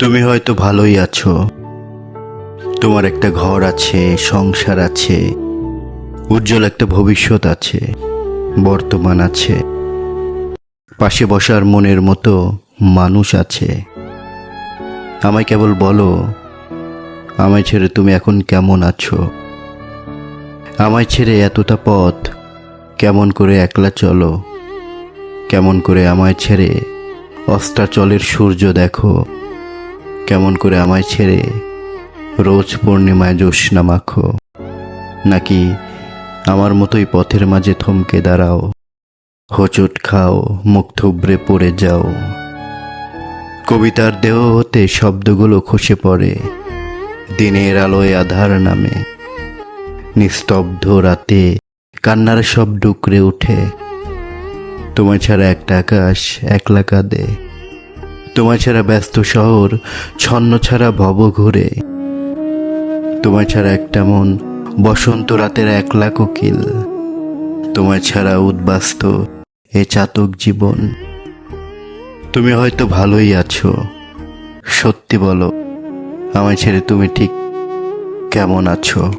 তুমি হয়তো ভালোই আছো। তোমার একটা ঘর আছে, সংসার আছে, উজ্জ্বল একটা ভবিষ্যৎ আছে, বর্তমান আছে। পাশে বসার মনের মতো মানুষ আছে। আমায় কেবল বলো, আমায় ছেড়ে তুমি এখন কেমন আছো? আমায় ছেড়ে এতটা পথ, কেমন করে একলা চলো? কেমন করে আমায় ছেড়ে অস্তাচলের সূর্য দেখো? কেমন করে আমায় ছেড়ে রোজ পূর্ণিমায় জ্যোৎস্না মাখো। নাকি আমার মতোই পথের মাঝে থমকে দাঁড়াও। হোঁচট খাও, মুখ থুবড়ে পড়ে যাও। কবিতার দেহ হতে শব্দগুলো খসে পড়ে। দিনের আলোয় আধার নামে। নিস্তব্ধ রাতে কান্নার সব ডুকরে ওঠে তোমার ছাড়া একটা আকাশ একলা কাঁদে তোমার ছাড়া ব্যস্ত শহর ছন্ন ছাড়া ভব ঘুরে তোমার ছাড়া একটা মন বসন্ত রাতের একলা কোকিল। তোমার ছাড়া উদ্বাস্ত এ চাতক জীবন। তুমি হয়তো ভালোই আছো। সত্যি বলো, আমায় ছেড়ে তুমি ঠিক কেমন আছো?